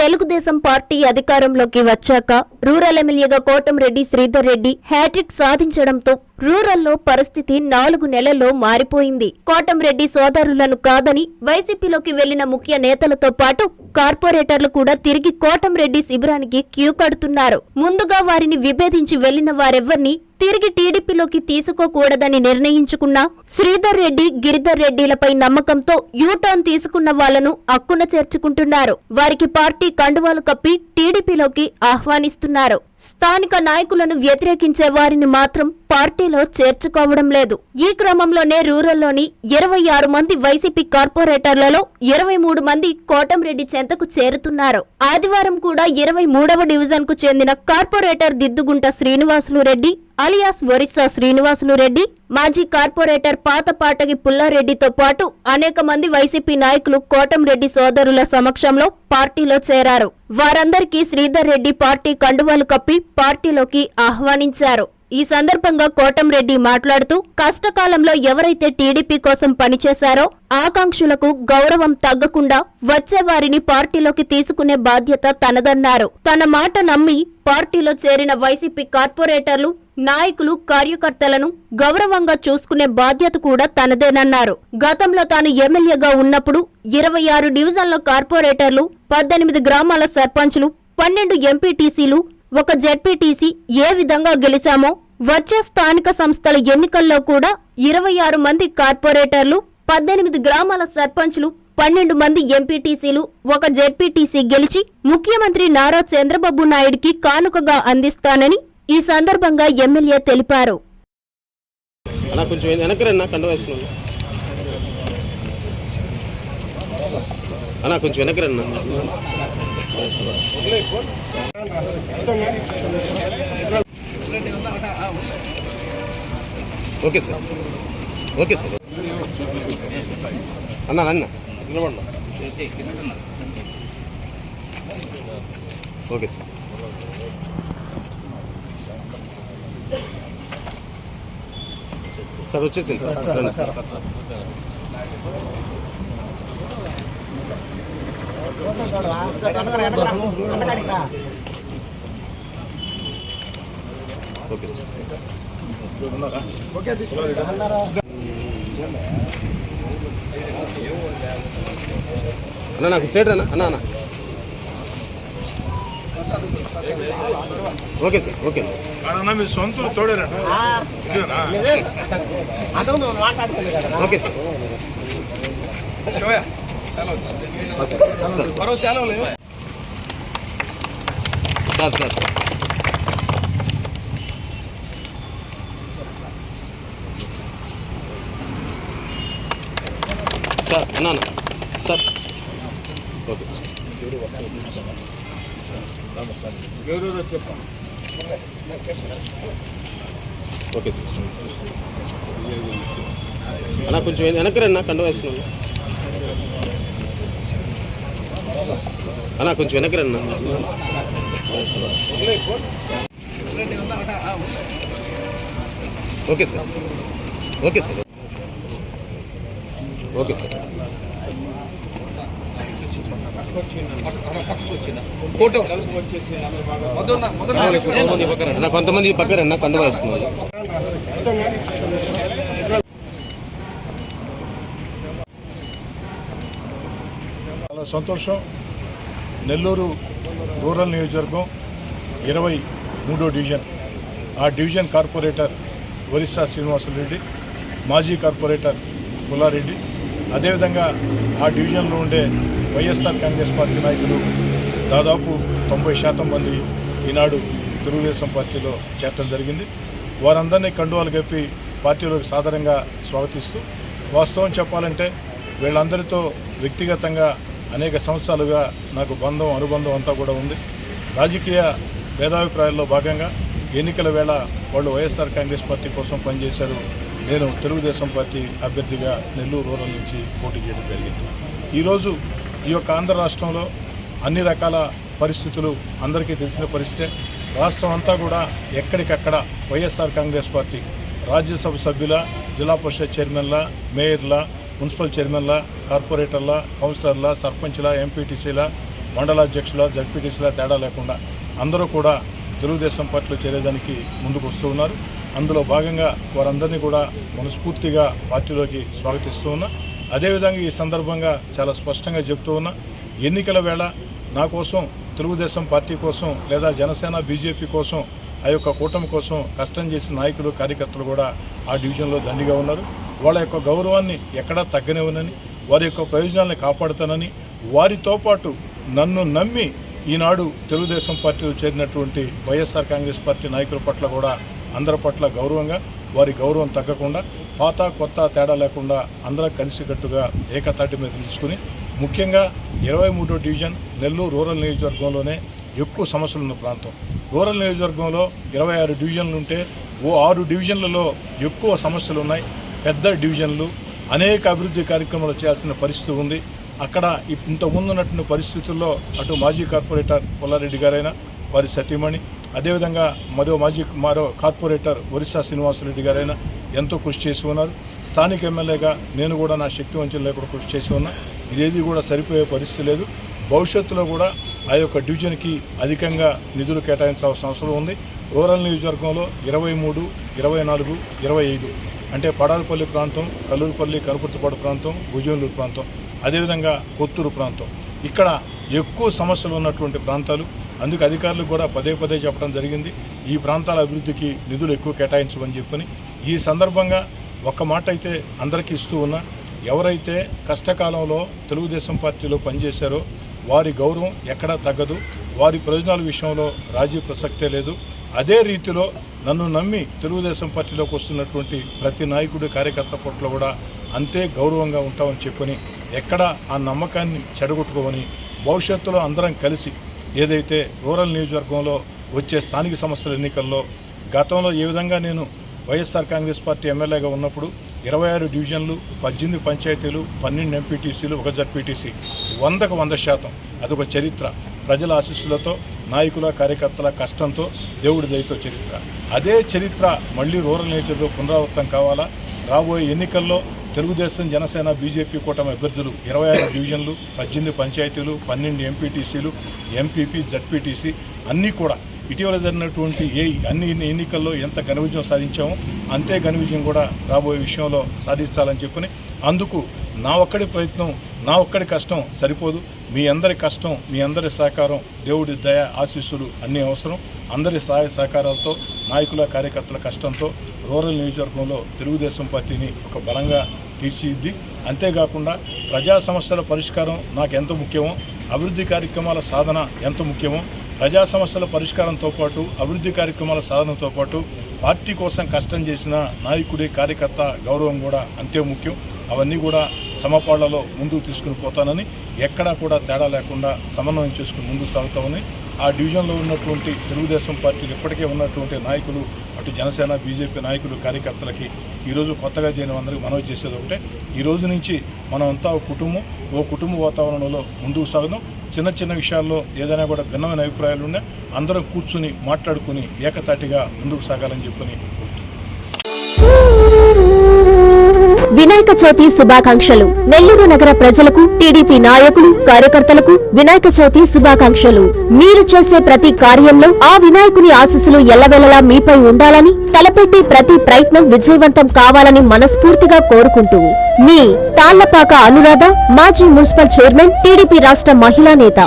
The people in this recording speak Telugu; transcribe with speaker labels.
Speaker 1: తెలుగుదేశం పార్టీ అధికారంలోకి వచ్చాక రూరల్ ఎమ్మెల్యేగా కోటంరెడ్డి శ్రీధర్ రెడ్డి హ్యాట్రిక్ సాధించడంతో రూరల్లో పరిస్థితి నాలుగు నెలల్లో మారిపోయింది. కోటంరెడ్డి సోదరులను కాదని వైసీపీలోకి వెళ్ళిన ముఖ్య నేతలతో పాటు కార్పొరేటర్లు కూడా తిరిగి కోటంరెడ్డి శిబిరానికి క్యూ కడుతున్నారు. ముందుగా వారిని విభేదించి వెళ్ళిన వారెవ్వరిని తిరిగి టీడీపీలోకి తీసుకోకూడదని నిర్ణయించుకున్న శ్రీధర్ రెడ్డి గిరిధర్ రెడ్డిలపై నమ్మకంతో యూటర్న్ తీసుకున్న వాళ్ళను అక్కున చేర్చుకుంటున్నారు. వారికి పార్టీ కండువాలు కప్పి టీడీపీలోకి ఆహ్వానిస్తున్నారు. స్థానిక నాయకులను వ్యతిరేకించే వారిని మాత్రం పార్టీలో చేర్చుకోవడం లేదు. ఈ క్రమంలోనే రూరల్లోని ఇరవై ఆరు మంది వైసీపీ కార్పొరేటర్లలో ఇరవై మూడు మంది కోటంరెడ్డి చెంతకు చేరుతున్నారు. ఆదివారం కూడా ఇరవై మూడవ డివిజన్కు చెందిన కార్పొరేటర్ దిద్దుగుంట శ్రీనివాసులు రెడ్డి అలియాస్ ఒరిస్సా శ్రీనివాసులు రెడ్డి మాజీ కార్పొరేటర్ పాతపాటగి పుల్లారెడ్డితో పాటు అనేక మంది వైసీపీ నాయకులు కోటంరెడ్డి సోదరుల సమక్షంలో పార్టీలో చేరారు. వారందరికీ శ్రీధర్ రెడ్డి పార్టీ కండువాలు కప్పి పార్టీలోకి ఆహ్వానించారు. ఈ సందర్భంగా కోటంరెడ్డి మాట్లాడుతూ కష్టకాలంలో ఎవరైతే టీడీపీ కోసం పనిచేశారో ఆకాంక్షలకు గౌరవం తగ్గకుండా వచ్చే వారిని పార్టీలోకి తీసుకునే బాధ్యత తనదన్నారు. తన మాట నమ్మి పార్టీలో చేరిన వైసీపీ కార్పొరేటర్లు నాయకులు కార్యకర్తలను గౌరవంగా చూసుకునే బాధ్యత కూడా తనదేనన్నారు. గతంలో తాను ఎమ్మెల్యేగా ఉన్నప్పుడు ఇరవై ఆరు డివిజన్ల కార్పొరేటర్లు పద్దెనిమిది గ్రామాల సర్పంచులు పన్నెండు ఎంపీటీసీలు ఒక జెడ్పీటీసీ ఏ విధంగా గెలిచామో వచ్చే స్థానిక సంస్థల ఎన్నికల్లో కూడా ఇరవై ఆరు మంది కార్పొరేటర్లు పద్దెనిమిది గ్రామాల సర్పంచ్లు పన్నెండు మంది ఎంపీటీసీలు ఒక జెడ్పీటీసీ గెలిచి ముఖ్యమంత్రి నారా చంద్రబాబు నాయుడికి కానుకగా అందిస్తానని ఈ సందర్భంగా ఎమ్మెల్యే తెలిపారు.
Speaker 2: అన్న కొంచెం ఓకే సార్. Okay sir. అన్నా అన్న. Okay sir. సార్ వచ్చేసింది సార్. సార్. ఓకే సార్ అన్న నాకు సైడ్ అన్న అన్న ఓకే సార్ ఓకే.
Speaker 3: అన్న మీ సొంత తోడేరంట
Speaker 2: ఓకే సార్.
Speaker 3: మరో సెలవు లేవు
Speaker 2: సార్ సార్ సార్ సార్ అన్న సార్ ఓకే సార్
Speaker 3: చెప్పండి
Speaker 2: ఓకే సార్ అన్న కొంచెం వెనక్కి రండి కండ వేసుకున్నాను అన్నా కొంచెం వెనక్కి రండి okay sir. Okay sir. Okay sir.
Speaker 3: Photo.
Speaker 2: కొంతమంది పక్కన రండి. కొంతమంది
Speaker 3: సంతోషం. నెల్లూరు రూరల్ నియోజకవర్గం ఇరవై మూడో డివిజన్. ఆ డివిజన్ కార్పొరేటర్ ఒరిస్సా శ్రీనివాసరెడ్డి మాజీ కార్పొరేటర్ పుల్లారెడ్డి అదేవిధంగా ఆ డివిజన్లో ఉండే వైఎస్ఆర్ కాంగ్రెస్ పార్టీ నాయకులు దాదాపు తొంభై శాతం మంది ఈనాడు తెలుగుదేశం పార్టీలో చేరటం జరిగింది. వారందరినీ కండువాలు కప్పి పార్టీలోకి సాధారణంగా స్వాగతిస్తూ వాస్తవం చెప్పాలంటే వీళ్ళందరితో వ్యక్తిగతంగా అనేక సంవత్సరాలుగా నాకు బంధం అనుబంధం అంతా కూడా ఉంది. రాజకీయ భేదాభిప్రాయాల్లో భాగంగా ఎన్నికల వేళ వాళ్ళు వైఎస్ఆర్ కాంగ్రెస్ పార్టీ కోసం పనిచేశారు. నేను తెలుగుదేశం పార్టీ అభ్యర్థిగా నెల్లూరు రూరల్ నుంచి పోటీ చేయడం జరిగింది. ఈరోజు ఈ యొక్క ఆంధ్ర రాష్ట్రంలో అన్ని రకాల పరిస్థితులు అందరికీ తెలిసిన పరిస్థితే రాష్ట్రం అంతా కూడా ఎక్కడికక్కడ వైఎస్ఆర్ కాంగ్రెస్ పార్టీ రాజ్యసభ సభ్యుల జిల్లా పరిషత్ చైర్మన్ల మేయర్ల మున్సిపల్ చైర్మన్ల కార్పొరేటర్ల కౌన్సిలర్ల సర్పంచ్ల ఎంపీటీసీల మండల అధ్యక్షుల జడ్పీటీసీల తేడా లేకుండా అందరూ కూడా తెలుగుదేశం పార్టీలో చేరేదానికి ముందుకు వస్తూ ఉన్నారు. అందులో భాగంగా వారందరినీ కూడా మనస్ఫూర్తిగా పార్టీలోకి స్వాగతిస్తూ ఉన్నా. అదేవిధంగా ఈ సందర్భంగా చాలా స్పష్టంగా చెప్తూ ఉన్నా ఎన్నికల వేళ నా కోసం తెలుగుదేశం పార్టీ కోసం లేదా జనసేన బీజేపీ కోసం ఆ యొక్క కూటమి కోసం కష్టం చేసిన నాయకులు కార్యకర్తలు కూడా ఆ డివిజన్లో దండిగా ఉన్నారు. వాళ్ళ యొక్క గౌరవాన్ని ఎక్కడా తగ్గనివ్వనని వారి యొక్క ప్రయోజనాలను కాపాడుతానని వారితో పాటు నన్ను నమ్మి ఈనాడు తెలుగుదేశం పార్టీలో చేరినటువంటి వైఎస్ఆర్ కాంగ్రెస్ పార్టీ నాయకుల పట్ల కూడా అందరి పట్ల గౌరవంగా వారి గౌరవం తగ్గకుండా పాత కొత్త తేడా లేకుండా అందరం కలిసికట్టుగా ఏకతాటి మీద నిలుచుకుని ముఖ్యంగా ఇరవై మూడో డివిజన్ నెల్లూరు రూరల్ నియోజకవర్గంలోనే ఎక్కువ సమస్యలు ఉన్న ప్రాంతం. రూరల్ నియోజకవర్గంలో ఇరవై ఆరు డివిజన్లు ఉంటే ఓ ఆరు డివిజన్లలో ఎక్కువ సమస్యలు ఉన్నాయి. పెద్ద డివిజన్లు అనేక అభివృద్ధి కార్యక్రమాలు చేయాల్సిన పరిస్థితి ఉంది. అక్కడ ఇంతకుముందు ఉన్నటువంటి పరిస్థితుల్లో అటు మాజీ కార్పొరేటర్ పుల్లారెడ్డి గారైనా వారి సతీమణి అదేవిధంగా మరో మాజీ మరో కార్పొరేటర్ ఒరిస్సా శ్రీనివాసరెడ్డి గారైనా ఎంతో కృషి చేసి ఉన్నారు. స్థానిక ఎమ్మెల్యేగా నేను కూడా నా శక్తి వంచన లేకుండా కృషి చేసి ఉన్నా. ఇదేది కూడా సరిపోయే పరిస్థితి లేదు. భవిష్యత్తులో కూడా ఆ యొక్క డివిజన్కి అధికంగా నిధులు కేటాయించాల్సిన అవసరం ఉంది. రూరల్ నియోజకవర్గంలో ఇరవై మూడు ఇరవై నాలుగు ఇరవై ఐదు. అంటే పడాలపల్లి ప్రాంతం కల్లూరుపల్లి కనుపర్తిపాడు ప్రాంతం భుజనూరు ప్రాంతం అదేవిధంగా కొత్తూరు ప్రాంతం. ఇక్కడ ఎక్కువ సమస్యలు ఉన్నటువంటి ప్రాంతాలు అందుకు అధికారులు కూడా పదే పదే చెప్పడం జరిగింది. ఈ ప్రాంతాల అభివృద్ధికి నిధులు ఎక్కువ కేటాయించమని చెప్పని. ఈ సందర్భంగా ఒక్క మాట అయితే అందరికీ ఇస్తూ ఉన్నా. ఎవరైతే కష్టకాలంలో తెలుగుదేశం పార్టీలో పనిచేశారో వారి గౌరవం ఎక్కడా తగ్గదు. వారి ప్రయోజనాల విషయంలో రాజీ ప్రసక్తే లేదు. అదే రీతిలో నన్ను నమ్మి తెలుగుదేశం పార్టీలోకి వస్తున్నటువంటి ప్రతి నాయకుడు కార్యకర్త పట్ల కూడా అంతే గౌరవంగా ఉంటామని చెప్పుకొని ఎక్కడ ఆ నమ్మకాన్ని చెడగొట్టుకోమని భవిష్యత్తులో అందరం కలిసి ఏదైతే రూరల్ నియోజకవర్గంలో వచ్చే స్థానిక సంస్థల ఎన్నికల్లో గతంలో ఏ విధంగా నేను వైఎస్ఆర్ కాంగ్రెస్ పార్టీ ఎమ్మెల్యేగా ఉన్నప్పుడు ఇరవై ఆరు డివిజన్లు పద్దెనిమిది పంచాయతీలు పన్నెండు ఎంపీటీసీలు ఒక జడ్పీటీసీ వందకు వంద శాతం అదొక చరిత్ర. ప్రజల ఆశీస్సులతో నాయకుల కార్యకర్తల కష్టంతో దేవుడి దయతో చరిత్ర. అదే చరిత్ర మళ్ళీ రూరల్ నేచర్లో పునరావృతం కావాలా? రాబోయే ఎన్నికల్లో తెలుగుదేశం జనసేన బీజేపీ కూటమి అభ్యర్థులు ఇరవై ఆరు డివిజన్లు పద్దెనిమిది పంచాయతీలు పన్నెండు ఎంపీటీసీలు ఎంపీపీ జడ్పీటీసీ అన్నీ కూడా ఇటీవల జరిగినటువంటి ఏ అన్ని ఎన్నికల్లో ఎంత ఘన విజయం సాధించామో అంతే ఘన విజయం కూడా రాబోయే విషయంలో సాధించాలని చెప్పుకొని అందుకు నా ఒక్కడి ప్రయత్నం నా ఒక్కడి కష్టం సరిపోదు. మీ అందరి కష్టం మీ అందరి సహకారం దేవుడి దయ ఆశీస్సులు అన్నీ అవసరం. అందరి సహాయ సహకారాలతో నాయకుల కార్యకర్తల కష్టంతో రూరల్ నియోజకవర్గంలో తెలుగుదేశం పార్టీని ఒక బలంగా తీర్చిదిద్ది. అంతేకాకుండా ప్రజా సమస్యల పరిష్కారం నాకు ఎంత ముఖ్యమో అభివృద్ధి కార్యక్రమాల సాధన ఎంత ముఖ్యమో ప్రజా సమస్యల పరిష్కారంతో పాటు అభివృద్ధి కార్యక్రమాల సాధనతో పాటు పార్టీ కోసం కష్టం చేసిన నాయకుడి కార్యకర్త గౌరవం కూడా అంతే ముఖ్యం. అవన్నీ కూడా సమపాళ్ళలో ముందుకు తీసుకుని పోతానని ఎక్కడా కూడా తేడా లేకుండా సమన్వయం చేసుకుని ముందుకు సాగుతామని ఆ డివిజన్లో ఉన్నటువంటి తెలుగుదేశం పార్టీలు ఇప్పటికే ఉన్నటువంటి నాయకులు అటు జనసేన బీజేపీ నాయకులు కార్యకర్తలకి ఈరోజు కొత్తగా చేరిన అందరికీ మనవి చేసేది ఒకటే. ఈ రోజు నుంచి మనం అంతా ఒక కుటుంబం ఓ కుటుంబ వాతావరణంలో ముందుకు సాగుదాం. చిన్న చిన్న విషయాల్లో ఏదైనా కూడా భిన్నమైన అభిప్రాయాలు ఉన్నా అందరం కూర్చుని మాట్లాడుకుని ఏకతాటిగా ముందుకు సాగాలని చెప్పని
Speaker 1: వినాయక చవితి శుభాకాంక్షలు. నెల్లూరు నగర ప్రజలకు టీడీపీ నాయకులు కార్యకర్తలకు వినాయక చవితి శుభాకాంక్షలు. మీరు చేసే ప్రతి కార్యంలో ఆ వినాయకుని ఆశీస్సులు ఎల్లవెల్లలా మీపై ఉండాలని తలపెట్టి ప్రతి ప్రయత్నం విజయవంతం కావాలని మనస్ఫూర్తిగా కోరుకుంటూ మీ తాళ్ళపాక అనురాధ మాజీ మున్సిపల్ చైర్మన్ టీడీపీ రాష్ట్ర మహిళా నేత.